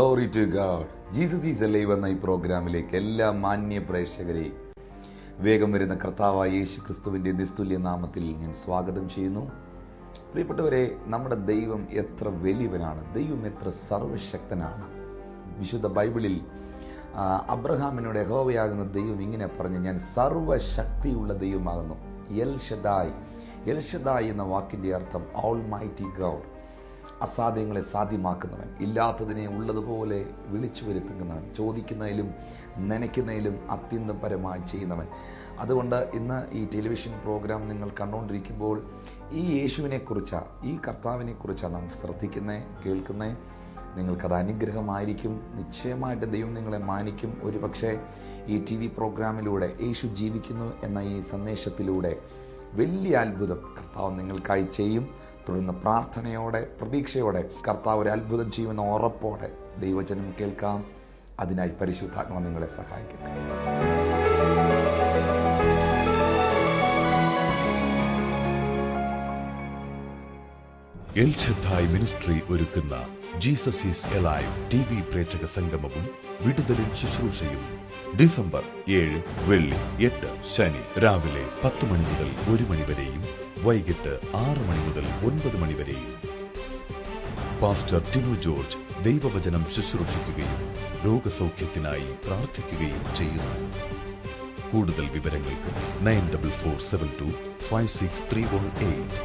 Glory to God Jesus is live എന്ന ഈ പ്രോഗ്രാമിലേക്ക് എല്ലാ മാന്യ പ്രേക്ഷകരെയും. വേഗം വരുന്ന കർത്താവായ യേശു ക്രിസ്തുവിന്റെ നിസ്തുല്യ നാമത്തിൽ ഞാൻ സ്വാഗതം ചെയ്യുന്നു. പ്രിയപ്പെട്ടവരെ നമ്മുടെ ദൈവം എത്ര വലിയവനാണ് ദൈവം എത്ര സർവശക്തനാണ് വിശുദ്ധ ബൈബിളിൽ അബ്രഹാമിനോട് യഹോവയാകുന്ന ദൈവം ഇങ്ങനെ പറഞ്ഞു ഞാൻ സർവശക്തിയുള്ള ദൈവമാകുന്നു. എൽ ഷദായ് എൽ ഷദായ് എന്ന വാക്കിന്റെ അർത്ഥം ഓൾ മൈറ്റി ഗൗഡ് അസാധ്യങ്ങളെ സാധ്യമാക്കുന്നവൻ ഇല്ലാത്തതിനെ ഉള്ളതുപോലെ വിളിച്ചു വരുത്തുന്നവൻ ചോദിക്കുന്നതിലും നനയ്ക്കുന്നതിലും അത്യന്തപരമായി ചെയ്യുന്നവൻ. അതുകൊണ്ട് ഇന്ന് ഈ ടെലിവിഷൻ പ്രോഗ്രാം നിങ്ങൾ കണ്ടുകൊണ്ടിരിക്കുമ്പോൾ ഈ യേശുവിനെക്കുറിച്ചാണ് ഈ കർത്താവിനെക്കുറിച്ചാണ് നാം ശ്രദ്ധിക്കുന്നത് കേൾക്കുന്നത് നിങ്ങൾക്കത് അനുഗ്രഹമായിരിക്കും. നിശ്ചയമായിട്ട് ദൈവം നിങ്ങളെ മാനിക്കും. ഒരുപക്ഷെ ഈ ടി വി പ്രോഗ്രാമിലൂടെ യേശു ജീവിക്കുന്നു എന്ന ഈ സന്ദേശത്തിലൂടെ വലിയ അത്ഭുതം കർത്താവ് നിങ്ങൾക്കായി ചെയ്യും. തുടർന്ന് പ്രാർത്ഥനയോടെ പ്രതീക്ഷയോടെ കർത്താവ് ഒരു അത്ഭുതം ചെയ്യുമെന്ന ഉറപ്പോടെ ദൈവചനം കേൾക്കാം. അതിനായി പരിശുദ്ധാത്മ നിങ്ങളെ സഹായിക്കട്ടെ. എൽ മിനിസ്ട്രി ഒരുക്കുന്ന Jesus is alive T V പ്രേക്ഷക സംഗമവും വിടുതലിൻ ശുശ്രൂഷയും ഡിസംബർ ഏഴ് വെള്ളി എട്ട് ശനി രാവിലെ പത്ത് മണി മുതൽ ഒരു മണി വരെയും വൈകിട്ട് ആറ് മണി മുതൽ ഒൻപത് മണി വരെയും പാസ്റ്റർ ടിനു ജോർജ് ദൈവവചനം ശുശ്രൂഷിക്കുകയും രോഗസൗഖ്യത്തിനായി പ്രാർത്ഥിക്കുകയും ചെയ്യുന്നു. കൂടുതൽ വിവരങ്ങൾക്ക് nine double four seven two five six three one eight.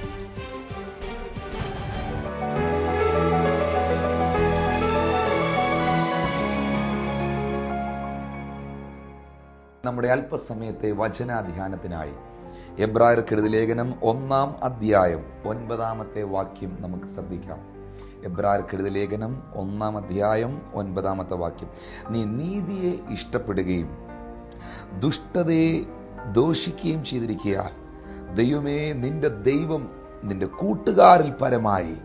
നമ്മുടെ അല്പസമയത്തെ വചനാധ്യാനത്തിനായി എബ്രായർക്കെഴുതി ലേഖനം ഒന്നാം അധ്യായം ഒൻപതാമത്തെ വാക്യം നമുക്ക് ശ്രദ്ധിക്കാം. എബ്രായർക്കെഴുതി ലേഖനം ഒന്നാം അധ്യായം ഒൻപതാമത്തെ വാക്യം. നീ നീതിയെ ഇഷ്ടപ്പെടുകയും ദുഷ്ടതയെ ദോഷിക്കുകയും ചെയ്തിരിക്കുക ദൈവമേ നിന്റെ ദൈവം നിന്റെ കൂട്ടുകാരിൽ പരമായി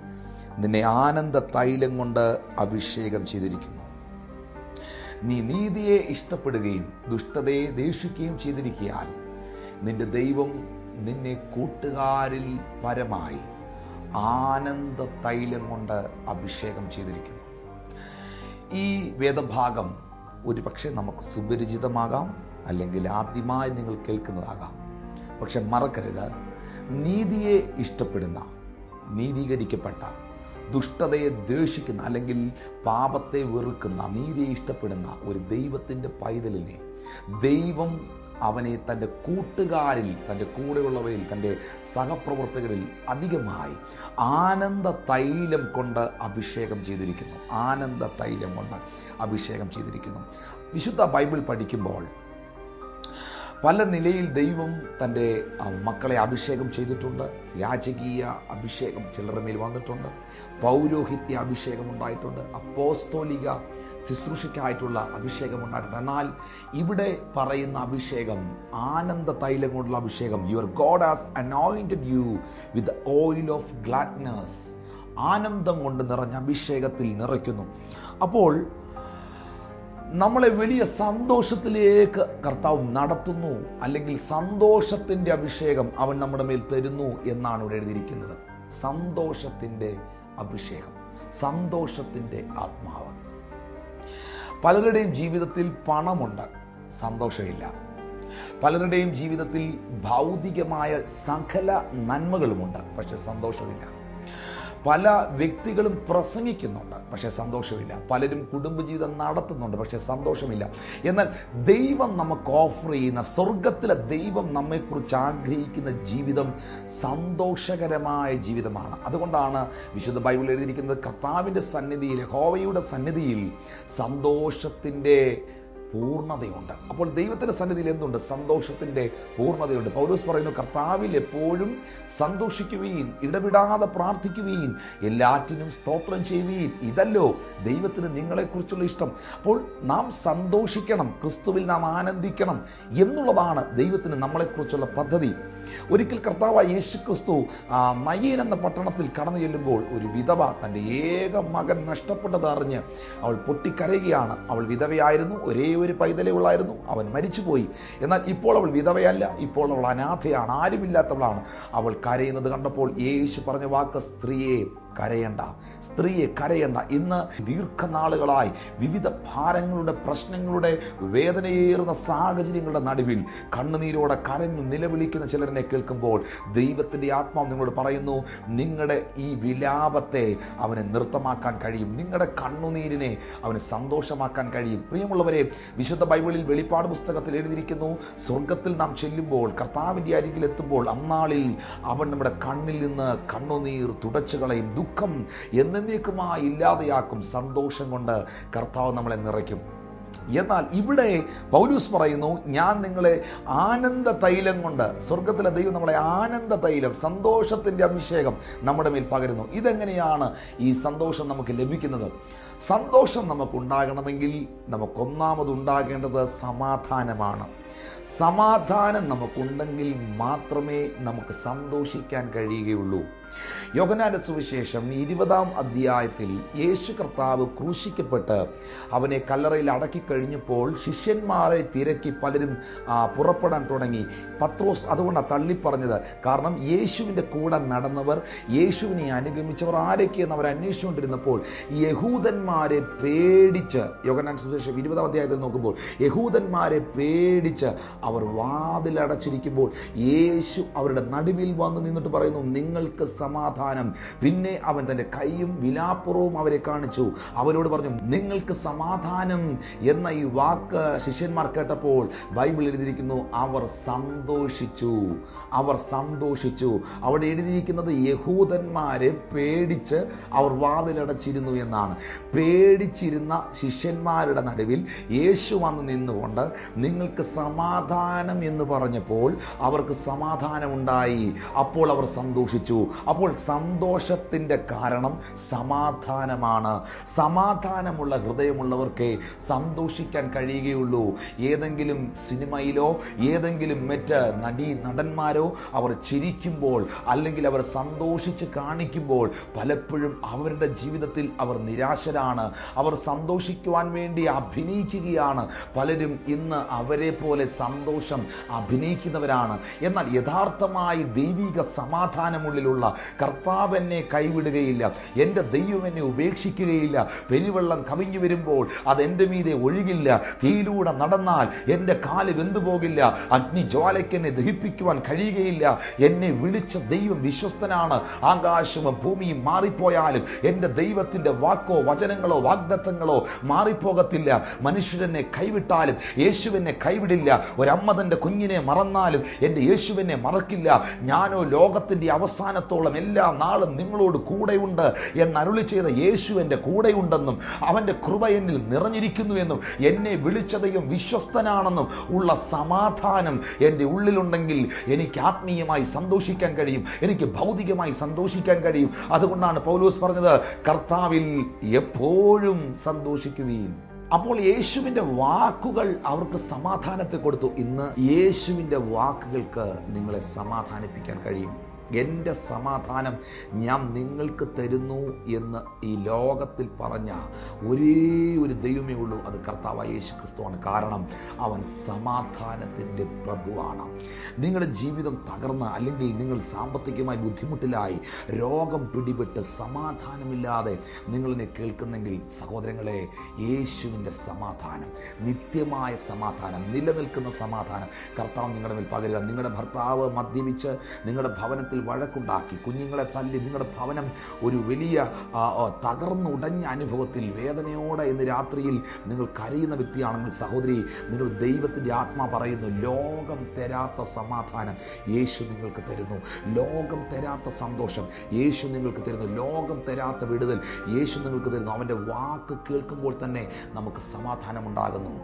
നിന്നെ ആനന്ദ തൈലം കൊണ്ട് അഭിഷേകം ചെയ്തിരിക്കുന്നു. നീ നീതിയെ ഇഷ്ടപ്പെടുകയും ദുഷ്ടതയെ ദേഷിക്കുകയും ചെയ്തിരിക്കയാൽ നിന്റെ ദൈവം നിന്നെ കൂട്ടുകാരിൽ പരമായി ആനന്ദ തൈലം കൊണ്ട് അഭിഷേകം ചെയ്തിരിക്കുന്നു. ഈ വേദഭാഗം ഒരു പക്ഷേ നമുക്ക് സുപരിചിതമാകാം അല്ലെങ്കിൽ ആദ്യമായി നിങ്ങൾ കേൾക്കുന്നതാകാം. പക്ഷെ മറക്കരുത്. നീതിയെ ഇഷ്ടപ്പെടുന്ന നീതീകരിക്കപ്പെട്ട ദുഷ്ടതയെ ദ്വേഷിക്കുന്ന അല്ലെങ്കിൽ പാപത്തെ വെറുക്കുന്ന നീതിയെ ഇഷ്ടപ്പെടുന്ന ഒരു ദൈവത്തിന്റെ പൈതലിനെ ദൈവം അവനെ തന്റെ കൂട്ടുകാരിൽ തന്റെ കൂടെയുള്ളവരിൽ തന്റെ സഹപ്രവർത്തകരിൽ അധികമായി ആനന്ദ തൈലം കൊണ്ട് അഭിഷേകം ചെയ്തിരിക്കുന്നു. ആനന്ദ തൈലം കൊണ്ട് അഭിഷേകം ചെയ്തിരിക്കുന്നു. വിശുദ്ധ ബൈബിൾ പഠിക്കുമ്പോൾ പല നിലയിൽ ദൈവം തന്റെ മക്കളെ അഭിഷേകം ചെയ്തിട്ടുണ്ട്. രാജകീയ അഭിഷേകം ചിലരുടെ മേൽ വന്നിട്ടുണ്ട്. പൗരോഹിത്യ അഭിഷേകം ഉണ്ടായിട്ടുണ്ട് അപ്പോസ്തോലിക ശുശ്രൂഷയ്ക്കായിട്ടുള്ള അഭിഷേകം ഉണ്ടായിട്ടുണ്ട് എന്നാൽ ഇവിടെ പറയുന്ന അഭിഷേകം ആനന്ദ തൈലം കൊണ്ടുള്ള അഭിഷേകം your God has anointed you with oil of gladness ആനന്ദം കൊണ്ട് നിറഞ്ഞ അഭിഷേകത്തിൽ നിറയ്ക്കുന്നു. അപ്പോൾ നമ്മളെ വലിയ സന്തോഷത്തിലേക്ക് കർത്താവ് നടത്തുന്നു അല്ലെങ്കിൽ സന്തോഷത്തിന്റെ അഭിഷേകം അവൻ നമ്മുടെ മേൽ തരുന്നു എന്നാണ് ഇവിടെ എഴുതിയിരിക്കുന്നത്. സന്തോഷത്തിന്റെ അഭിഷേകം സന്തോഷത്തിന്റെ ആത്മാവ്. പലരുടെയും ജീവിതത്തിൽ പണമുണ്ട് സന്തോഷമില്ല. പലരുടെയും ജീവിതത്തിൽ ഭൗതികമായ സകല നന്മകളുമുണ്ട് പക്ഷെ സന്തോഷമില്ല. പല വ്യക്തികളും പ്രസംഗിക്കുന്നുണ്ട്. പക്ഷേ സന്തോഷമില്ല. പലരും കുടുംബജീവിതം നടത്തുന്നുണ്ട്. പക്ഷേ സന്തോഷമില്ല. എന്നാൽ ദൈവം നമുക്ക് ഓഫർ ചെയ്യുന്ന സ്വർഗത്തിലെ ദൈവം നമ്മെക്കുറിച്ച് ആഗ്രഹിക്കുന്ന ജീവിതം സന്തോഷകരമായ ജീവിതമാണ്. അതുകൊണ്ടാണ് വിശുദ്ധ ബൈബിൾ എഴുതിയിരിക്കുന്നത് കർത്താവിന്റെ സന്നിധിയിൽ ഹോവയുടെ സന്നിധിയിൽ സന്തോഷത്തിന്റെ പൂർണതയുണ്ട്. അപ്പോൾ ദൈവത്തിന്റെ സന്നിധിയിൽ എന്തുണ്ട്? സന്തോഷത്തിന്റെ പൂർണതയുണ്ട്. പൗലോസ് പറയുന്നു കർത്താവിൽ എപ്പോഴും സന്തോഷിക്കുകയും ഇടവിടാതെ പ്രാർത്ഥിക്കുകയും എല്ലാറ്റിനും സ്തോത്രം ചെയ്യുകയും ഇതല്ലോ ദൈവത്തിന് നിങ്ങളെക്കുറിച്ചുള്ള ഇഷ്ടം. അപ്പോൾ നാം സന്തോഷിക്കണം ക്രിസ്തുവിൽ നാം ആനന്ദിക്കണം എന്നുള്ളതാണ് ദൈവത്തിന് നമ്മളെക്കുറിച്ചുള്ള പദ്ധതി. ഒരിക്കൽ കർത്താവ് യേശു ക്രിസ്തു നയീൻ എന്ന പട്ടണത്തിൽ കടന്നു ചെല്ലുമ്പോൾ ഒരു വിധവ തന്റെ ഏക മകൻ നഷ്ടപ്പെട്ടത് അറിഞ്ഞ് അവൾ പൊട്ടിക്കരയുകയാണ്. അവൾ വിധവയായിരുന്നു ഒരേ ഒരു പൈതലേ ഉള്ളായിരുന്നു. അവൻ മരിച്ചുപോയി. എന്നാൽ ഇപ്പോൾ അവൾ വിധവയല്ല. ഇപ്പോൾ അവൾ അനാഥയാണ് ആരുമില്ലാത്തവളാണ്. അവൾ കരയുന്നത് കണ്ടപ്പോൾ യേശു പറഞ്ഞ വാക്ക് സ്ത്രീയെ കരയണ്ട സ്ത്രീയെ കരയണ്ട. ഇന്ന് ദീർഘനാളുകളായി വിവിധ ഭാരങ്ങളുടെ പ്രശ്നങ്ങളുടെ വേദനയേറുന്ന സാഹചര്യങ്ങളുടെ നടുവിൽ കണ്ണുനീരോടെ കരഞ്ഞു നിലവിളിക്കുന്ന ചിലരിനെ കേൾക്കുമ്പോൾ ദൈവത്തിന്റെ ആത്മാവ് നിങ്ങളോട് പറയുന്നു നിങ്ങളുടെ ഈ വിലാപത്തെ അവനെ നൃത്തമാക്കാൻ കഴിയും. നിങ്ങളുടെ കണ്ണുനീരിനെ അവന് സന്തോഷമാക്കാൻ കഴിയും. പ്രിയമുള്ളവരെ വിശുദ്ധ ബൈബിളിൽ വെളിപ്പാട് പുസ്തകത്തിൽ എഴുതിയിരിക്കുന്നു സ്വർഗത്തിൽ നാം ചെല്ലുമ്പോൾ കർത്താവിന്റെ അരികിലെത്തുമ്പോൾ അന്നാളിൽ അവൻ നമ്മുടെ കണ്ണിൽ നിന്ന് കണ്ണുനീർ തുടച്ചു കളയും. ദുഃഖം എന്നേക്കുമായി ഇല്ലാതെയാക്കും സന്തോഷം കൊണ്ട് കർത്താവ് നമ്മളെ നിറയ്ക്കും. എന്നാൽ ഇവിടെ പൗലൂസ് പറയുന്നു ഞാൻ നിങ്ങളെ ആനന്ദ തൈലം കൊണ്ട് സ്വർഗത്തിലെ ദൈവം നമ്മളെ ആനന്ദ തൈലം സന്തോഷത്തിന്റെ അഭിഷേകം നമ്മുടെ മേൽ പകരുന്നു. ഇതെങ്ങനെയാണ് ഈ സന്തോഷം നമുക്ക് ലഭിക്കുന്നത്? സന്തോഷം നമുക്കുണ്ടാകണമെങ്കിൽ നമുക്കൊന്നാമത് ഉണ്ടാകേണ്ടത് സമാധാനമാണ്. സമാധാനം നമുക്കുണ്ടെങ്കിൽ മാത്രമേ നമുക്ക് സന്തോഷിക്കാൻ കഴിയുകയുള്ളൂ. യോഹനാന്റെ സുവിശേഷം ഇരുപതാം അധ്യായത്തിൽ യേശു കർത്താവ് ക്രൂശിക്കപ്പെട്ട് അവനെ കല്ലറയിൽ അടക്കി കഴിഞ്ഞപ്പോൾ ശിഷ്യന്മാരെ തിരക്കി പലരും പുറപ്പെടാൻ തുടങ്ങി. പത്രോസ് അതുകൊണ്ടാണ് തള്ളിപ്പറഞ്ഞത്. കാരണം യേശുവിന്റെ കൂടെ നടന്നവർ യേശുവിനെ അനുഗമിച്ചവർ ആരൊക്കെയെന്ന് അവർ അന്വേഷിച്ചുകൊണ്ടിരുന്നപ്പോൾ യഹൂദന്മാരെ പേടിച്ച് യോഗനാൻ സുവിശേഷം ഇരുപതാം അധ്യായത്തിൽ നോക്കുമ്പോൾ യഹൂദന്മാരെ പേടിച്ച് അവർ വാതിലടച്ചിരിക്കുമ്പോൾ യേശു അവരുടെ നടുവിൽ വന്ന് നിന്നിട്ട് പറയുന്നു നിങ്ങൾക്ക് സമാധാനം. പിന്നെ അവൻ തന്റെ കൈയും വിലാപ്പുറവും അവരെ കാണിച്ചു. അവരോട് പറഞ്ഞു നിങ്ങൾക്ക് സമാധാനം എന്ന ഈ വാക്ക് ശിഷ്യന്മാർ കേട്ടപ്പോൾ ബൈബിൾ എഴുതിയിരിക്കുന്നു അവർ സന്തോഷിച്ചു. അവർ സന്തോഷിച്ചു. അവിടെ എഴുതിയിരിക്കുന്നത് യഹൂദന്മാരെ പേടിച്ച് അവർ വാതിലടച്ചിരുന്നു എന്നാണ്. പേടിച്ചിരുന്ന ശിഷ്യന്മാരുടെ നടുവിൽ യേശു വന്ന് നിന്നുകൊണ്ട് നിങ്ങൾക്ക് സമാധാനം എന്ന് പറഞ്ഞപ്പോൾ അവർക്ക് സമാധാനമുണ്ടായി. അപ്പോൾ അവർ സന്തോഷിച്ചു. അപ്പോൾ സന്തോഷത്തിന്റെ കാരണം സമാധാനമാണ്. സമാധാനമുള്ള ഹൃദയമുള്ളവർക്ക് സന്തോഷിക്കാൻ കഴിയുകയുള്ളൂ. ഏതെങ്കിലും സിനിമയിലോ ഏതെങ്കിലും മറ്റ് നടീ നടന്മാരോ അവർ ചിരിക്കുമ്പോൾ അല്ലെങ്കിൽ അവർ സന്തോഷിച്ച് കാണിക്കുമ്പോൾ പലപ്പോഴും അവരുടെ ജീവിതത്തിൽ അവർ നിരാശരാണ്. അവർ സന്തോഷിക്കുവാൻ വേണ്ടി അഭിനയിക്കുകയാണ്. പലരും ഇന്ന് അവരെ പോലെ സന്തോഷം അഭിനയിക്കുന്നവരാണ്. എന്നാൽ യഥാർത്ഥമായി ദൈവിക സമാധാനമുള്ളിലുള്ള കർത്താവ് എന്നെ കൈവിടുകയില്ല. എന്റെ ദൈവം എന്നെ ഉപേക്ഷിക്കുകയില്ല. പെരുവെള്ളം കവിഞ്ഞു വരുമ്പോൾ അത് എന്റെ മീതെ ഒഴുകില്ല. തീയിലൂടെ നടന്നാൽ എന്റെ കാൽ വെന്തുപോകില്ല അഗ്നിജ്വാലയ്ക്ക് എന്നെ ദഹിപ്പിക്കുവാൻ കഴിയുകയില്ല. എന്നെ വിളിച്ച ദൈവം വിശ്വസ്തനാണ്. ആകാശവും ഭൂമിയും മാറിപ്പോയാലും എന്റെ ദൈവത്തിന്റെ വാക്കോ വചനങ്ങളോ വാഗ്ദത്തങ്ങളോ മാറിപ്പോകത്തില്ല. മനുഷ്യരെന്നെ കൈവിട്ടാലും യേശുവിനെ കൈവിടില്ല. ഒരമ്മ തന്റെ കുഞ്ഞിനെ മറന്നാലും എന്റെ യേശുവിനെ മറക്കില്ല. ഞാനോ ലോകത്തിന്റെ അവസാനത്തോളം എല്ലാ നാളും നിങ്ങളോട് കൂടെയുണ്ട് എന്നരുളി ചെയ്ത യേശു എന്റെ കൂടെയുണ്ടെന്നും അവന്റെ കൃപ എന്നിൽ നിറഞ്ഞിരിക്കുന്നുവെന്നും എന്നെ വിളിച്ചതയും വിശ്വസ്തനാണെന്നും ഉള്ള സമാധാനം എന്റെ ഉള്ളിലുണ്ടെങ്കിൽ എനിക്ക് ആത്മീയമായി സന്തോഷിക്കാൻ കഴിയും. എനിക്ക് ഭൗതികമായി സന്തോഷിക്കാൻ കഴിയും. അതുകൊണ്ടാണ് പൗലോസ് പറഞ്ഞത് കർത്താവിൽ എപ്പോഴും സന്തോഷിക്കുകയും അപ്പോൾ യേശുവിന്റെ വാക്കുകൾ അവർക്ക് സമാധാനത്തെ കൊടുത്തു. ഇന്ന് യേശുവിന്റെ വാക്കുകൾക്ക് നിങ്ങളെ സമാധാനിപ്പിക്കാൻ കഴിയും. എന്റെ സമാധാനം ഞാൻ നിങ്ങൾക്ക് തരുന്നു എന്ന് ഈ ലോകത്തിൽ പറഞ്ഞ ഒരേ ഒരു ദൈവമേ ഉള്ളൂ. അത് കർത്താവ് യേശു ക്രിസ്തുവാണ് കാരണം അവൻ സമാധാനത്തിന്റെ പ്രഭുവാണ്. നിങ്ങളുടെ ജീവിതം തകർന്ന് അല്ലെങ്കിൽ നിങ്ങൾ സാമ്പത്തികമായി ബുദ്ധിമുട്ടിലായി രോഗം പിടിപെട്ട് സമാധാനമില്ലാതെ നിങ്ങളെന്നെ കേൾക്കുന്നെങ്കിൽ സഹോദരങ്ങളെ യേശുവിന്റെ സമാധാനം നിത്യമായ സമാധാനം നിലനിൽക്കുന്ന സമാധാനം കർത്താവ് നിങ്ങളുടെ മേൽ പകരുക. നിങ്ങളുടെ ഭർത്താവ് മദ്യപിച്ച് നിങ്ങളുടെ ഭവനത്തിൽ വഴക്കുണ്ടാക്കി. കുഞ്ഞുങ്ങളെ തല്ലി നിങ്ങളുടെ ഭവനം ഒരു വലിയ തകർന്നുടഞ്ഞ അനുഭവത്തിൽ വേദനയോടെ ഇന്ന് രാത്രിയിൽ നിങ്ങൾ കരയുന്ന വ്യക്തിയാണെങ്കിൽ സഹോദരി നിങ്ങൾ ദൈവത്തിന്റെ ആത്മാ പറയുന്നു ലോകം തരാത്ത സമാധാനം യേശു നിങ്ങൾക്ക് തരുന്നു. ലോകം തരാത്ത സന്തോഷം യേശു നിങ്ങൾക്ക് തരുന്നു. ലോകം തരാത്ത വിടുതൽ യേശു നിങ്ങൾക്ക് തരുന്നു. അവന്റെ വാക്ക് കേൾക്കുമ്പോൾ തന്നെ നമുക്ക് സമാധാനമുണ്ടാകുന്നു.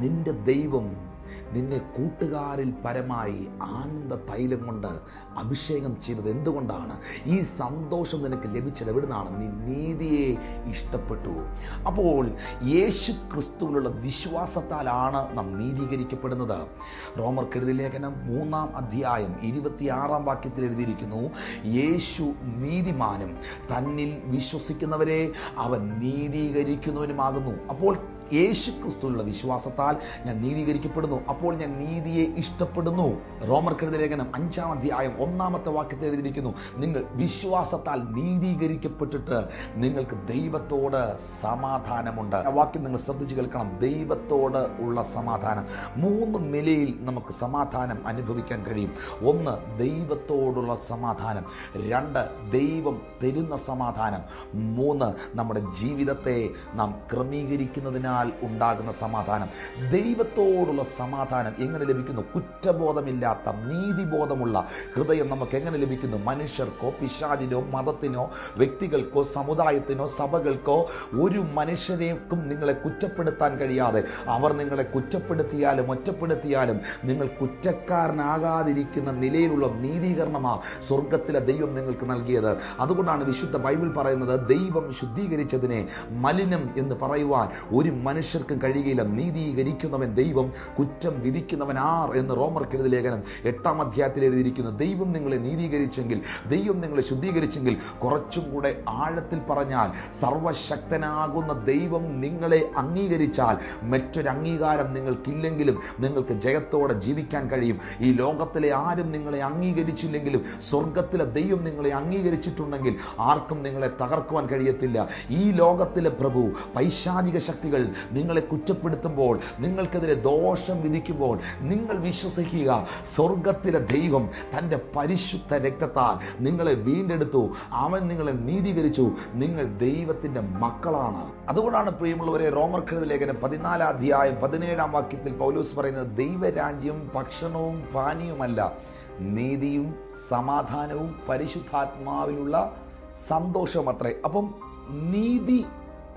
നിന്റെ ദൈവം നിന്നെ കൂട്ടുകാരിൽ പരമായി ആനന്ദ തൈലം കൊണ്ട് അഭിഷേകം ചെയ്തത് എന്തുകൊണ്ടാണ്? ഈ സന്തോഷം നിനക്ക് ലഭിച്ചത് എവിടുന്നാണ്? നീ നീതിയെ ഇഷ്ടപ്പെട്ടു. അപ്പോൾ യേശു ക്രിസ്തുവിലുള്ള വിശ്വാസത്താലാണ് നാം നീതീകരിക്കപ്പെടുന്നത്. റോമർ കെഴുതി ലേഖനം മൂന്നാം അധ്യായം ഇരുപത്തിയാറാം വാക്യത്തിൽ എഴുതിയിരിക്കുന്നു യേശു നീതിമാനും തന്നിൽ വിശ്വസിക്കുന്നവരെ അവൻ നീതീകരിക്കുന്നവനുമാകുന്നു. അപ്പോൾ യേശു ക്രിസ്തുവിലുള്ള വിശ്വാസത്താൽ ഞാൻ നീതീകരിക്കപ്പെടുന്നു. അപ്പോൾ ഞാൻ നീതിയെ ഇഷ്ടപ്പെടുന്നു. റോമർ കെടുതി ലേഖനം അഞ്ചാം അധ്യായം ഒന്നാമത്തെ വാക്യത്തിൽ എഴുതിയിരിക്കുന്നു. നിങ്ങൾ വിശ്വാസത്താൽ നീതീകരിക്കപ്പെട്ടിട്ട് നിങ്ങൾക്ക് ദൈവത്തോട് സമാധാനമുണ്ട്. ആ വാക്യം നിങ്ങൾ ശ്രദ്ധിച്ച് കേൾക്കണം. ദൈവത്തോട് ഉള്ള സമാധാനം. മൂന്ന് നിലയിൽ നമുക്ക് സമാധാനം അനുഭവിക്കാൻ കഴിയും. ഒന്ന് ദൈവത്തോടുള്ള സമാധാനം. രണ്ട് ദൈവം തരുന്ന സമാധാനം. മൂന്ന് നമ്മുടെ ജീവിതത്തെ നാം ക്രമീകരിക്കുന്നതിനാൽ ഉണ്ടാകുന്ന സമാധാനം. ദൈവത്തോടുള്ള സമാധാനം എങ്ങനെ ലഭിക്കുന്നു? കുറ്റബോധമില്ലാത്ത നീതിബോധമുള്ള ഹൃദയം നമുക്ക് എങ്ങനെ ലഭിക്കുന്നു? മനുഷ്യർക്കോ പിശാചിനോ മതത്തിനോ വ്യക്തികൾക്കോ സമുദായത്തിനോ സഭകൾക്കോ ഒരു മനുഷ്യരേക്കും നിങ്ങളെ കുറ്റപ്പെടുത്താൻ കഴിയാതെ അവർ നിങ്ങളെ കുറ്റപ്പെടുത്തിയാലും ഒറ്റപ്പെടുത്തിയാലും നിങ്ങൾ കുറ്റക്കാരനാകാതിരിക്കുന്ന നിലയിലുള്ള നീതീകരണമാണ് സ്വർഗത്തിലെ ദൈവം നിങ്ങൾക്ക് നൽകിയത്. അതുകൊണ്ടാണ് വിശുദ്ധ ബൈബിൾ പറയുന്നത് ദൈവം ശുദ്ധീകരിച്ചതിനെ മലിനം എന്ന് പറയുവാൻ ഒരു മനുഷ്യർക്കും കഴിയുകയില്ല. നീതീകരിക്കുന്നവൻ ദൈവം കുറ്റം വിധിക്കുന്നവൻ ആർ എന്ന് റോമർ കെഴുതി ലേഖനം എട്ടാം അധ്യായത്തിൽ എഴുതിയിരിക്കുന്നു. ദൈവം നിങ്ങളെ നീതീകരിച്ചെങ്കിൽ ദൈവം നിങ്ങളെ ശുദ്ധീകരിച്ചെങ്കിൽ കുറച്ചും കൂടെ ആഴത്തിൽ പറഞ്ഞാൽ സർവശക്തനാകുന്ന ദൈവം നിങ്ങളെ അംഗീകരിച്ചാൽ മറ്റൊരു അംഗീകാരം നിങ്ങൾക്കില്ലെങ്കിലും നിങ്ങൾക്ക് ജയത്തോടെ ജീവിക്കാൻ കഴിയും. ഈ ലോകത്തിലെ ആരും നിങ്ങളെ അംഗീകരിച്ചില്ലെങ്കിലും സ്വർഗത്തിലെ ദൈവം നിങ്ങളെ അംഗീകരിച്ചിട്ടുണ്ടെങ്കിൽ ആർക്കും നിങ്ങളെ തകർക്കുവാൻ കഴിയത്തില്ല. ഈ ലോകത്തിലെ പ്രഭു പൈശാചിക ശക്തികൾ നിങ്ങളെ കുറ്റപ്പെടുത്തുമ്പോൾ നിങ്ങൾക്കെതിരെ ദോഷം വിധിക്കുമ്പോൾ നിങ്ങൾ വിശ്വസിക്കുക സ്വർഗത്തിലെ ദൈവം തന്റെ പരിശുദ്ധ രക്തത്താൽ നിങ്ങളെ വീണ്ടെടുത്തു. അവൻ നിങ്ങളെ നീതീകരിച്ചു. നിങ്ങൾ ദൈവത്തിന്റെ മക്കളാണ്. അതുകൊണ്ടാണ് പ്രിയമുള്ളവരെ റോമർ കെഴുത ലേഖനം പതിനാലാം അധ്യായം പതിനേഴാം വാക്യത്തിൽ പൗലൂസ് പറയുന്നത് ദൈവരാജ്യം ഭക്ഷണവും പാനീയവുമല്ല നീതിയും സമാധാനവും പരിശുദ്ധാത്മാവിലുള്ള സന്തോഷമത്രേ. അപ്പം നീതി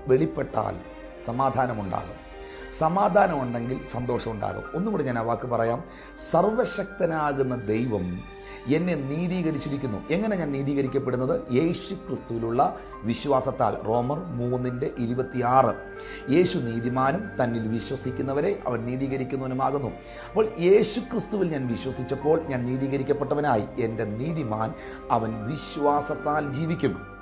വെളിപ്പെട്ടാൽ സമാധാനമുണ്ടാകും. സമാധാനമുണ്ടെങ്കിൽ സന്തോഷം ഉണ്ടാകും ഒന്നും കൂടി ഞാൻ ആ വാക്ക് പറയാം. സർവശക്തനാകുന്ന ദൈവം എന്നെ നീതീകരിച്ചിരിക്കുന്നു. എങ്ങനെ ഞാൻ നീതീകരിക്കപ്പെടുന്നത്? യേശു ക്രിസ്തുവിലുള്ള വിശ്വാസത്താൽ. റോമർ മൂന്നിന്റെ ഇരുപത്തിയാറ്. യേശു നീതിമാനും തന്നിൽ വിശ്വസിക്കുന്നവരെ അവൻ നീതീകരിക്കുന്നവനുമാകുന്നു. അപ്പോൾ യേശു ക്രിസ്തുവിൽ ഞാൻ വിശ്വസിച്ചപ്പോൾ ഞാൻ നീതീകരിക്കപ്പെട്ടവനായി. എന്റെ നീതിമാൻ അവൻ വിശ്വാസത്താൽ ജീവിക്കും.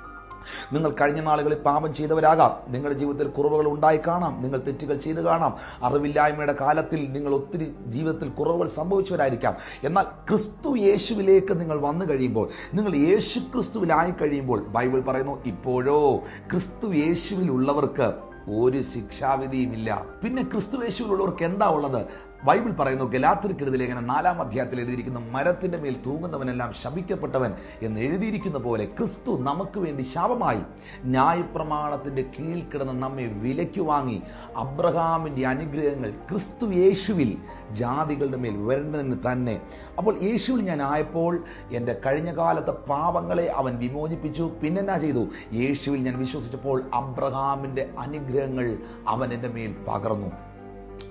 നിങ്ങൾ കഴിഞ്ഞ നാളുകളിൽ പാപം ചെയ്തവരാകാം. നിങ്ങളുടെ ജീവിതത്തിൽ കുറവുകൾ ഉണ്ടായി കാണാം. നിങ്ങൾ തെറ്റുകൾ ചെയ്തു കാണാം. അറിവില്ലായ്മയുടെ കാലത്തിൽ നിങ്ങൾ ഒത്തിരി ജീവിതത്തിൽ കുറവുകൾ സംഭവിച്ചവരായിരിക്കാം. എന്നാൽ ക്രിസ്തു യേശുവിലേക്ക് നിങ്ങൾ വന്നു കഴിയുമ്പോൾ നിങ്ങൾ യേശു ക്രിസ്തുവിലായി കഴിയുമ്പോൾ ബൈബിൾ പറയുന്നു ഇപ്പോഴോ ക്രിസ്തു യേശുവിലുള്ളവർക്ക് ഒരു ശിക്ഷാവിധിയുമില്ല. പിന്നെ ക്രിസ്തു യേശുവിലുള്ളവർക്ക് എന്താ ഉള്ളത്? ബൈബിൾ പറയുന്നു ഗലാത്തിരിക്കെഴുതി ലേഖനം നാലാം അധ്യായത്തിൽ എഴുതിയിരിക്കുന്ന മരത്തിന്റെ മേൽ തൂങ്ങുന്നവനെല്ലാം ശപിക്കപ്പെട്ടവൻ എന്ന് എഴുതിയിരിക്കുന്ന പോലെ ക്രിസ്തു നമുക്ക് വേണ്ടി ശാപമായി ന്യായപ്രമാണത്തിന്റെ കീഴിൽ കിടന്ന് നമ്മെ വിലയ്ക്ക് വാങ്ങി അബ്രഹാമിന്റെ അനുഗ്രഹങ്ങൾ ക്രിസ്തു യേശുവിൽ ജാതികളുടെ മേൽ വരേണ്ടതിന് തന്നെ. അപ്പോൾ യേശുവിൽ ഞാൻ ആയപ്പോൾ എന്റെ കഴിഞ്ഞ കാലത്തെ പാപങ്ങളെ അവൻ വിമോചിപ്പിച്ചു. പിന്നെന്നാ ചെയ്തു? യേശുവിൽ ഞാൻ വിശ്വസിച്ചപ്പോൾ അബ്രഹാമിന്റെ അനുഗ്രഹങ്ങൾ അവൻ എന്റെ മേൽ പകർന്നു.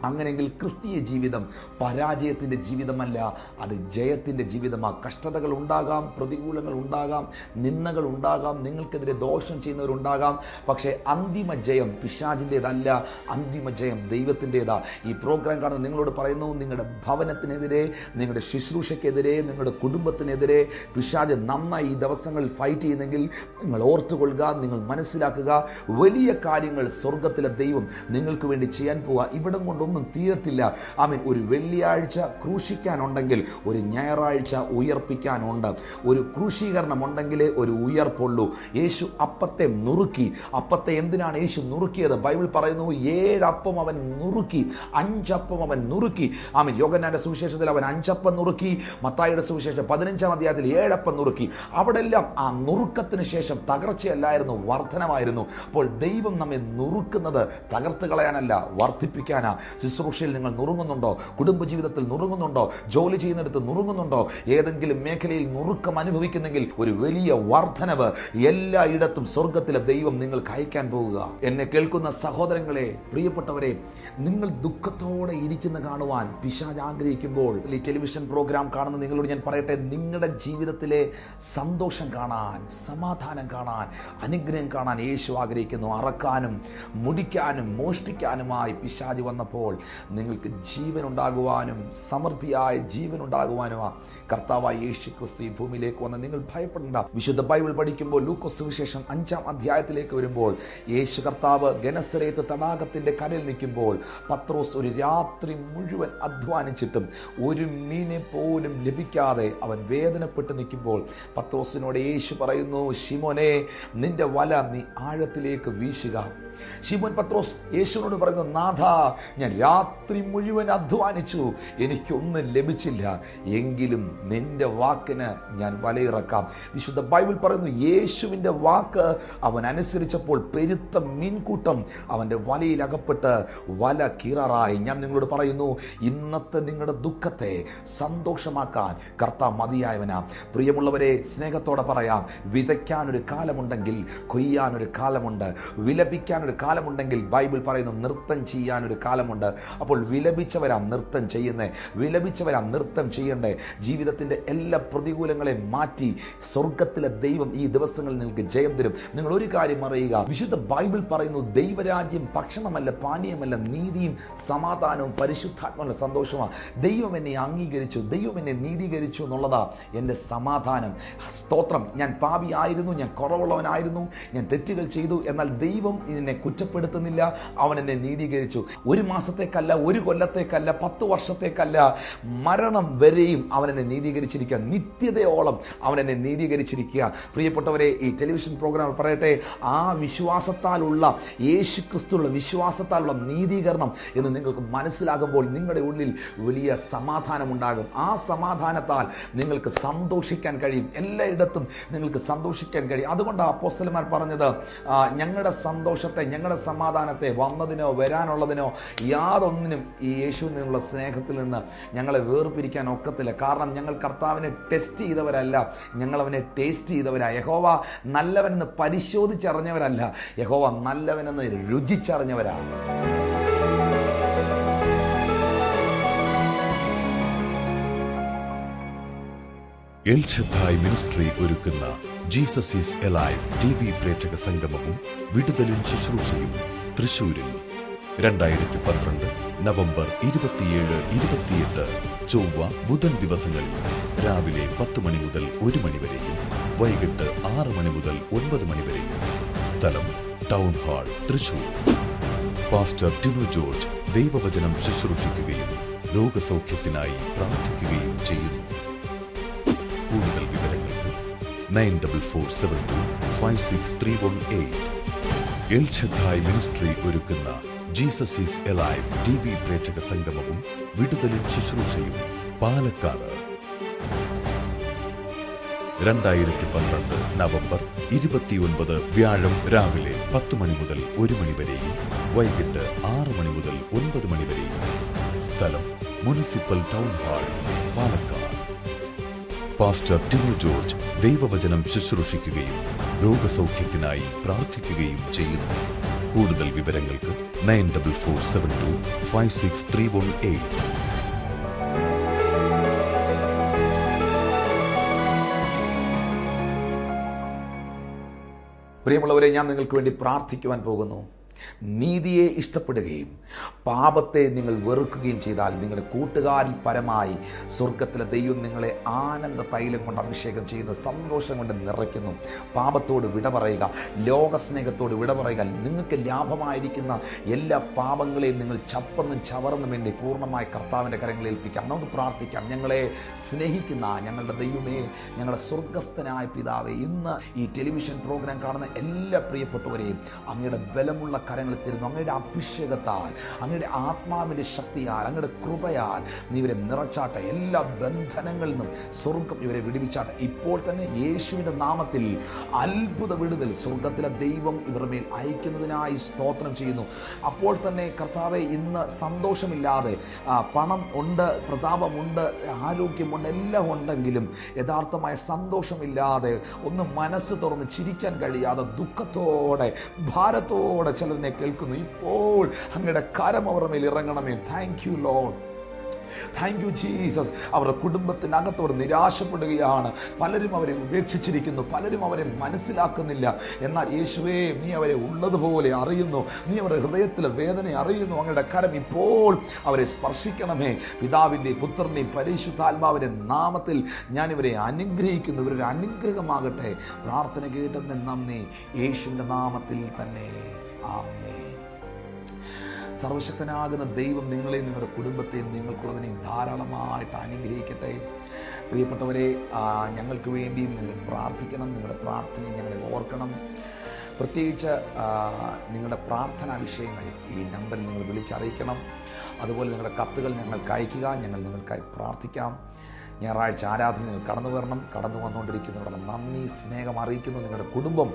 അങ്ങനെയെങ്കിൽ ക്രിസ്തീയ ജീവിതം പരാജയത്തിന്റെ ജീവിതമല്ല. അത് ജയത്തിന്റെ ജീവിതമാണ് കഷ്ടതകൾ ഉണ്ടാകാം പ്രതികൂലങ്ങൾ ഉണ്ടാകാം നിന്ദകൾ ഉണ്ടാകാം നിങ്ങൾക്കെതിരെ ദോഷം ചെയ്യുന്നവരുണ്ടാകാം. പക്ഷേ അന്തിമ ജയം പിശാജിന്റേതല്ല അന്തിമ ജയം ദൈവത്തിന്റെതാ ഈ പ്രോഗ്രാം കാണുന്ന നിങ്ങളോട് പറയുന്നു നിങ്ങളുടെ ഭവനത്തിനെതിരെ നിങ്ങളുടെ ശുശ്രൂഷയ്ക്കെതിരെ നിങ്ങളുടെ കുടുംബത്തിനെതിരെ പിശാജ് നന്നായി ഈ ദിവസങ്ങളിൽ ഫൈറ്റ് ചെയ്യുന്നെങ്കിൽ നിങ്ങൾ ഓർത്തുകൊള്ളുക നിങ്ങൾ മനസ്സിലാക്കുക. വലിയ കാര്യങ്ങൾ സ്വർഗത്തിലെ ദൈവം നിങ്ങൾക്ക് വേണ്ടി ചെയ്യാൻ പോവുക ഇവിടം കൊണ്ടൊന്നും തീരത്തില്ല. ഐ മീൻ ഒരു വെള്ളിയാഴ്ച ക്രൂശിക്കാനുണ്ടെങ്കിൽ ഒരു ഞായറാഴ്ച ഉയർപ്പിക്കാനുണ്ട്. ഒരു ക്രൂശീകരണം ഉണ്ടെങ്കിലേ ഒരു ഉയർപ്പുള്ളൂ. യേശു അപ്പത്തെ നുറുക്കി. അപ്പത്തെ എന്തിനാണ് യേശു നുറുക്കിയത്? ബൈബിൾ പറയുന്നു ഏഴപ്പം അവൻ നുറുക്കി അഞ്ചപ്പം അവൻ നുറുക്കി. ഐ മീൻ യോഗനാന്റെ സുവിശേഷത്തിൽ അവൻ അഞ്ചപ്പം നുറുക്കി മത്തായിയുടെ സുവിശേഷം പതിനഞ്ചാം അധ്യായത്തിൽ ഏഴപ്പം നുറുക്കി. അവിടെ എല്ലാം ആ നുറുക്കത്തിന് ശേഷം തകർച്ചയല്ലായിരുന്നു വർധനമായിരുന്നു. അപ്പോൾ ദൈവം നമ്മെ നുറുക്കുന്നത് തകർത്ത് കളയാനല്ല വർദ്ധിപ്പിക്കാനാ. ശുശ്രൂഷയിൽ നിങ്ങൾ നുറുങ്ങുന്നുണ്ടോ? കുടുംബജീവിതത്തിൽ നുറുങ്ങുന്നുണ്ടോ? ജോലി ചെയ്യുന്നിടത്ത് നുറുങ്ങുന്നുണ്ടോ? ഏതെങ്കിലും മേഖലയിൽ നുറുക്കം അനുഭവിക്കുന്നെങ്കിൽ ഒരു വലിയ വർധനവ്. എല്ലായിടത്തും സ്വർഗത്തിലെ ദൈവം നിങ്ങൾക്ക് അയക്കാൻ പോകുക. എന്നെ കേൾക്കുന്ന സഹോദരങ്ങളെ പ്രിയപ്പെട്ടവരെ നിങ്ങൾ ദുഃഖത്തോടെ ഇരിക്കുന്ന കാണുവാൻ പിശാജ് ആഗ്രഹിക്കുമ്പോൾ ഈ ടെലിവിഷൻ പ്രോഗ്രാം കാണുന്ന നിങ്ങളോട് ഞാൻ പറയട്ടെ നിങ്ങളുടെ ജീവിതത്തിലെ സന്തോഷം കാണാൻ സമാധാനം കാണാൻ അനുഗ്രഹം കാണാൻ യേശു ആഗ്രഹിക്കുന്നു. അറക്കാനും മുടിക്കാനും മോഷ്ടിക്കാനുമായി പിശാജ് വന്നപ്പോൾ അപ്പോൾ നിങ്ങൾക്ക് ജീവൻ ഉണ്ടാകുവാനും സമൃദ്ധിയായ ജീവൻ ഉണ്ടാകുവാനുമാ കർത്താവായ യേശു ക്രിസ്തു ഈ ഭൂമിയിലേക്ക് വന്ന് നിങ്ങൾ ഭയപ്പെടേണ്ട. വിശുദ്ധ ബൈബിൾ പഠിക്കുമ്പോൾ ലൂക്കോസ് സുവിശേഷം അഞ്ചാം അധ്യായത്തിലേക്ക് വരുമ്പോൾ യേശു കർത്താവ് ഗനസരേത്ത് തടാകത്തിന്റെ കരയിൽ നിൽക്കുമ്പോൾ പത്രോസ് ഒരു രാത്രി മുഴുവൻ അധ്വാനിച്ചിട്ടും ഒരു മീനെ പോലും ലഭിക്കാതെ അവൻ വേദനപ്പെട്ട് നിൽക്കുമ്പോൾ പത്രോസിനോട് യേശു പറയുന്നു ഷിമോനെ നിന്റെ വല നീ ആഴത്തിലേക്ക് വീശുക. ഷിമോൻ പത്രോസ് യേശുവിനോട് പറയുന്നു നാഥ ഞാൻ രാത്രി മുഴുവൻ അധ്വാനിച്ചു. എനിക്കൊന്നും ലഭിച്ചില്ല. എങ്കിലും നിന്റെ വാക്കിന് ഞാൻ വലയിറക്കാം. വിശുദ്ധ ബൈബിൾ പറയുന്നു യേശുവിന്റെ വാക്ക് അവൻ അനുസരിച്ചപ്പോൾ പെരുത്ത മീൻകൂട്ടം അവന്റെ വലയിൽ അകപ്പെട്ട് വല കീറാറായി. ഞാൻ നിങ്ങളോട് പറയുന്നു ഇന്നത്തെ നിങ്ങളുടെ ദുഃഖത്തെ സന്തോഷമാക്കാൻ കർത്താ മതിയായവനാ. പ്രിയമുള്ളവരെ സ്നേഹത്തോടെ പറയാം വിതയ്ക്കാനൊരു കാലമുണ്ടെങ്കിൽ കൊയ്യാനൊരു കാലമുണ്ട്. വിലപിക്കാനൊരു കാലമുണ്ടെങ്കിൽ ബൈബിൾ പറയുന്നു നൃത്തം ചെയ്യാൻ ഒരു കാലമുണ്ട് അപ്പോൾ വിലപിച്ചവരാ നൃത്തം ചെയ്യുന്നേ. വിലപിച്ചവരാ നൃത്തം ചെയ്യണ്ടേ. ജീവിതത്തിന്റെ എല്ലാ പ്രതികൂലങ്ങളെ മാറ്റി സ്വർഗത്തിലെ ദൈവം ഈ ദിവസങ്ങളിൽ നിങ്ങൾക്ക് ജയം തരും. നിങ്ങൾ ഒരു കാര്യം അറിയുക. വിശുദ്ധ ബൈബിൾ പറയുന്നു ദൈവരാജ്യം ഭക്ഷണമല്ല പാനീയമല്ല നീതിയും സമാധാനവും പരിശുദ്ധാത്മല്ല സന്തോഷമാണ് ദൈവം എന്നെ അംഗീകരിച്ചു ദൈവം എന്നെ നീതീകരിച്ചു എന്നുള്ളതാ എന്റെ സമാധാനം. സ്തോത്രം. ഞാൻ പാപി ആയിരുന്നു ഞാൻ കുറവുള്ളവനായിരുന്നു ഞാൻ തെറ്റുകൾ ചെയ്തു എന്നാൽ ദൈവം എന്നെ കുറ്റപ്പെടുത്തുന്നില്ല അവൻ എന്നെ നീതീകരിച്ചു. ഒരു മാസത്തേക്കല്ല ഒരു കൊല്ലത്തേക്കല്ല പത്ത് വർഷത്തേക്കല്ല. മരണം വരെയും അവൻ എന്നെ നീതീകരിച്ചിരിക്കുക. നിത്യതയോളം അവൻ എന്നെ നീതീകരിച്ചിരിക്കുക. പ്രിയപ്പെട്ടവരെ ഈ ടെലിവിഷൻ പ്രോഗ്രാം പറയട്ടെ ആ വിശ്വാസത്താലുള്ള യേശു ക്രിസ്തുള്ള വിശ്വാസത്താലുള്ള നീതീകരണം എന്ന് നിങ്ങൾക്ക് മനസ്സിലാകുമ്പോൾ നിങ്ങളുടെ ഉള്ളിൽ വലിയ സമാധാനമുണ്ടാകും. ആ സമാധാനത്താൽ നിങ്ങൾക്ക് സന്തോഷിക്കാൻ കഴിയും. എല്ലായിടത്തും നിങ്ങൾക്ക് സന്തോഷിക്കാൻ കഴിയും. അതുകൊണ്ട് അപ്പോസ്റ്റലന്മാർ പറഞ്ഞത് ഞങ്ങളുടെ സന്തോഷത്തെ ഞങ്ങളുടെ സമാധാനത്തെ വന്നതിനോ വരാനുള്ളതിനോ യാതൊന്നിനും ഈ യേശുവിൽ നിന്നുള്ള സ്നേഹത്തിൽ നിന്ന് ഞങ്ങളെ വേർപിരിക്കാൻ ഒക്കത്തില്ല. കാരണം ഞങ്ങൾ കർത്താവിനെ ടെസ്റ്റ് ചെയ്തവരല്ല. ഞങ്ങൾ അവനെ ടേസ്റ്റ് ചെയ്തവരാ. യഹോവ നല്ലവനെന്ന് പരിശോധിച്ചറിഞ്ഞവരല്ല. യഹോവ നല്ലവനെന്ന് രുചിച്ചറിഞ്ഞവരാണ് എൽ മിനിസ്ട്രി ഒരുക്കുന്ന ജീസസ് ഈസ് വി പ്രേക്ഷക സംഗമവും വിടുതലും ശുശ്രൂഷയും തൃശൂരിൽ. രണ്ടായിരത്തി പന്ത്രണ്ട് നവംബർ ഇരുപത്തിയേഴ് ഇരുപത്തിയെട്ട് ചൊവ്വ ബുധൻ ദിവസങ്ങളിൽ രാവിലെ പത്ത് മണി മുതൽ ഒരു മണി വരെയും വൈകിട്ട് ആറ് മണി മുതൽ ഒൻപത് മണി വരെയും. സ്ഥലം town hall Thrissur. Pastor Tinu George ദൈവവചനം ശുശ്രൂഷിക്കുകയും രോഗസൗഖ്യത്തിനായി പ്രാർത്ഥിക്കുകയും ചെയ്യുന്നു. കൂടുതൽ വിവരങ്ങൾക്ക് nine double four seven two five six three one eight. El Shaddai ministry ഒരുക്കുന്ന Jesus is alive T V പ്രേക്ഷക സംഗമവും വിടുതലും ശുശ്രൂഷയും പാലക്കാട്. രണ്ടായിരത്തി പന്ത്രണ്ട് നവംബർ ഇരുപത്തിയൊൻപത് വ്യാഴം രാവിലെ പത്ത് മണി മുതൽ ഒരു മണി വരെയും വൈകിട്ട് ആറ് മണി മുതൽ ഒൻപത് മണി വരെയും സ്ഥലം municipal town hall Palakkad. Pastor Tinu George ദൈവവചനം ശുശ്രൂഷിക്കുകയും രോഗസൗഖ്യത്തിനായി പ്രാർത്ഥിക്കുകയും ചെയ്യുന്നു. കൂടുതൽ വിവരങ്ങൾക്ക് nine double four seven two five six three one eight. പ്രിയമുള്ളവരെ ഞാൻ നിങ്ങൾക്ക് വേണ്ടി പ്രാർത്ഥിക്കുവാൻ പോകുന്നു. നീതിയെ ഇഷ്ടപ്പെടുകയും പാപത്തെ നിങ്ങൾ വെറുക്കുകയും ചെയ്താൽ നിങ്ങളുടെ കൂട്ടുകാരിൽ പരമായി സ്വർഗത്തിലെ ദൈവം നിങ്ങളെ ആനന്ദ തൈലം കൊണ്ട് അഭിഷേകം ചെയ്യുന്ന സന്തോഷം കൊണ്ട് നിറയ്ക്കുന്നു. പാപത്തോട് വിട പറയുക ലോകസ്നേഹത്തോട് വിട പറയുക. നിങ്ങൾക്ക് ലാഭമായിരിക്കുന്ന എല്ലാ പാപങ്ങളെയും നിങ്ങൾ ചപ്പന്നും ചവർന്നും വേണ്ടി പൂർണമായി കർത്താവിന്റെ കരങ്ങളിൽ ഏൽപ്പിക്കാം. നമുക്ക് പ്രാർത്ഥിക്കാം. ഞങ്ങളെ സ്നേഹിക്കുന്ന ഞങ്ങളുടെ ദൈവമേ ഞങ്ങളുടെ സ്വർഗസ്ഥനായ പിതാവേ ഇന്ന് ഈ ടെലിവിഷൻ പ്രോഗ്രാം കാണുന്ന എല്ലാ പ്രിയപ്പെട്ടവരെയും അങ്ങയുടെ ബലമുള്ള കരങ്ങളിൽ തരുന്നു. അങ്ങയുടെ അഭിഷേകത്താൽ അങ്ങയുടെ ആത്മാവിന്റെ ശക്തിയാൽ അങ്ങയുടെ കൃപയാൽ നീ ഇവരെ നിറച്ചാട്ടെ. എല്ലാ ബന്ധനങ്ങളിൽ നിന്നും സ്വർഗം ഇവരെ വിടുവിച്ചാട്ടെ. ഇപ്പോൾ തന്നെ യേശുവിന്റെ നാമത്തിൽ അത്ഭുത വിടുതൽ സ്വർഗത്തിലെ ദൈവം ഇവരുടെ മേൽ അയക്കുന്നതിനായി സ്തോത്രം ചെയ്യുന്നു. അപ്പോൾ തന്നെ കർത്താവെ ഇന്ന് സന്തോഷമില്ലാതെ പണം ഉണ്ട് പ്രതാപമുണ്ട് ആരോഗ്യമുണ്ട് എല്ലാം ഉണ്ടെങ്കിലും യഥാർത്ഥമായ സന്തോഷമില്ലാതെ ഒന്ന് മനസ്സ് തുറന്ന് ചിരിക്കാൻ കഴിയാതെ ദുഃഖത്തോടെ ഭാരത്തോടെ ചിലരിനെ കേൾക്കുന്നു. ഇപ്പോൾ അങ്ങയുടെ കരം അവരുടെ മേൽ ഇറങ്ങണമേ. Thank you Lord thank you Jesus അവരുടെ കുടുംബത്തിനകത്ത് അവർ നിരാശപ്പെടുകയാണ്. പലരും അവരെ ഉപേക്ഷിച്ചിരിക്കുന്നു. പലരും അവരെ മനസ്സിലാക്കുന്നില്ല. എന്നാൽ യേശുവേ നീ അവരെ ഉള്ളതുപോലെ അറിയുന്നു. നീ അവരുടെ ഹൃദയത്തിലെ വേദന അറിയുന്നു. അങ്ങയുടെ കരം ഇപ്പോൾ അവരെ സ്പർശിക്കണമേ. പിതാവിന്റെയും പുത്രന്റെയും പരിശുദ്ധാത്മാവിന്റെ നാമത്തിൽ ഞാൻ ഇവരെ അനുഗ്രഹിക്കുന്നു. ഇവരൊരു അനുഗ്രഹമാകട്ടെ. പ്രാർത്ഥന കേട്ടതിന് നന്ദി. യേശുവിന്റെ നാമത്തിൽ തന്നെ. ആമേ സർവശക്തനാകുന്ന ദൈവം നിങ്ങളെയും നിങ്ങളുടെ കുടുംബത്തെയും നിങ്ങൾക്കുള്ളതിനെയും ധാരാളമായിട്ട് അനുഗ്രഹിക്കട്ടെ. പ്രിയപ്പെട്ടവരെ ഞങ്ങൾക്ക് വേണ്ടിയും നിങ്ങൾ പ്രാർത്ഥിക്കണം. നിങ്ങളുടെ പ്രാർത്ഥനയും ഞങ്ങളെ ഓർക്കണം. പ്രത്യേകിച്ച് നിങ്ങളുടെ പ്രാർത്ഥനാ വിഷയങ്ങൾ ഈ നമ്പറിൽ നിങ്ങൾ വിളിച്ചറിയിക്കണം. അതുപോലെ നിങ്ങളുടെ കത്തുകൾ ഞങ്ങൾക്ക് അയക്കുക ഞങ്ങൾ നിങ്ങൾക്കായി പ്രാർത്ഥിക്കാം. ഞായറാഴ്ച ആരാധന നിങ്ങൾ കടന്നു വരണം കടന്നു വന്നുകൊണ്ടിരിക്കുന്നവരുടെ നന്ദി സ്നേഹം അറിയിക്കുന്നു. നിങ്ങളുടെ കുടുംബം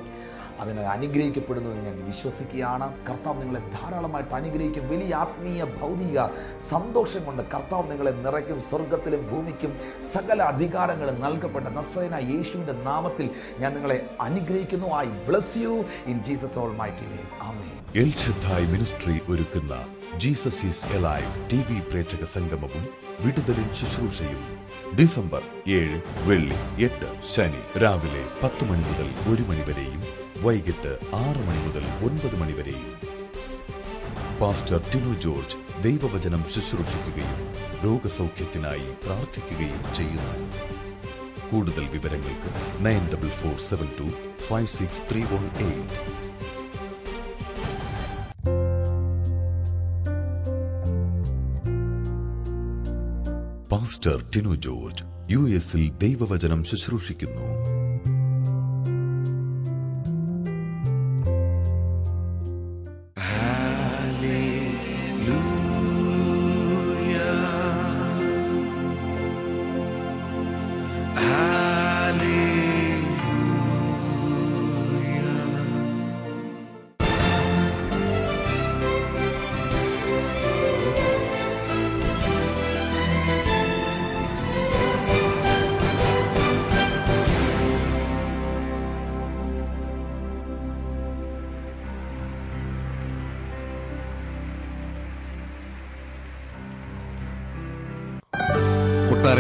അതിന് അനുഗ്രഹിക്കപ്പെടുന്നു എന്ന് ഞാൻ വിശ്വസിക്കുകയാണ്. കർത്താവ് നിങ്ങളെ ധാരാളമായിട്ട് അനുഗ്രഹിക്കും. വലിയ ആത്മീയ ഭൗതിക സന്തോഷം കൊണ്ട് കർത്താവ് നിങ്ങളെ നിറയ്ക്കും സ്വർഗത്തിലും ഭൂമിക്കും സകല അധികാരങ്ങളും നൽകപ്പെട്ട നസേന യേശുവിന്റെ നാമത്തിൽ ഞാൻ നിങ്ങളെ അനുഗ്രഹിക്കുന്നു. I bless you in Jesus almighty name ministry ഒരുക്കുന്ന ജീസസ് ഈസ് എലൈവ് പ്രേക്ഷക സംഗമവും വിടുതലിൻ ശുശ്രൂഷയും ഡിസംബർ ഏഴ് വെള്ളി എട്ട് ശനി രാവിലെ പത്ത് മണി മുതൽ ഒരു മണി വരെയും വൈകിട്ട് ആറ് മണി മുതൽ ഒൻപത് മണി വരെയും പാസ്റ്റർ ടിനു ജോർജ് ദൈവവചനം ശുശ്രൂഷിക്കുകയും രോഗസൗഖ്യത്തിനായി പ്രാർത്ഥിക്കുകയും ചെയ്യുന്നു. കൂടുതൽ വിവരങ്ങൾക്ക് nine double four seven two five six three one eight. Pastor Tinu George U എസിൽ ദൈവവചനം ശുശ്രൂഷിക്കുന്നു.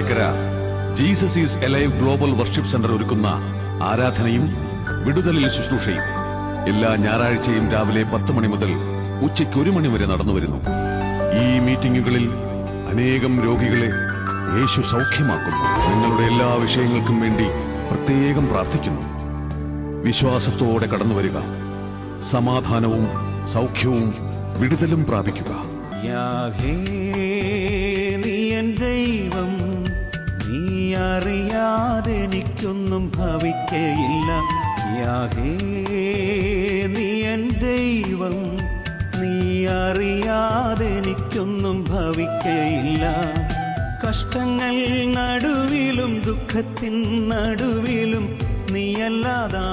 Kottarakkara Jesus is alive global worship centre ഒരുക്കുന്ന ആരാധനയും വിടുതലിൽ ശുശ്രൂഷയും എല്ലാ ഞായറാഴ്ചയും രാവിലെ പത്ത് മണി മുതൽ ഉച്ചയ്ക്ക് ഒരു മണി വരെ നടന്നു വരുന്നു. ഈ മീറ്റിംഗുകളിൽ അനേകം രോഗികളെ യേശു സൗഖ്യമാക്കുന്നു. നിങ്ങളുടെ എല്ലാ വിഷയങ്ങൾക്കും വേണ്ടി പ്രത്യേകം പ്രാർത്ഥിക്കുന്നു. വിശ്വാസത്തോടെ കടന്നു വരിക. സമാധാനവും സൗഖ്യവും വിടുതലും പ്രാപിക്കുക. എനിക്കൊന്നും ഭവിക്കയില്ല. യാഹേ നീ എൻ ദൈവം നീ അറിയാതെ എനിക്കൊന്നും ഭവിക്കയില്ല. കഷ്ടങ്ങൾ നടുവിലും ദുഃഖത്തിൻ നടുവിലും നീയല്ലാതാ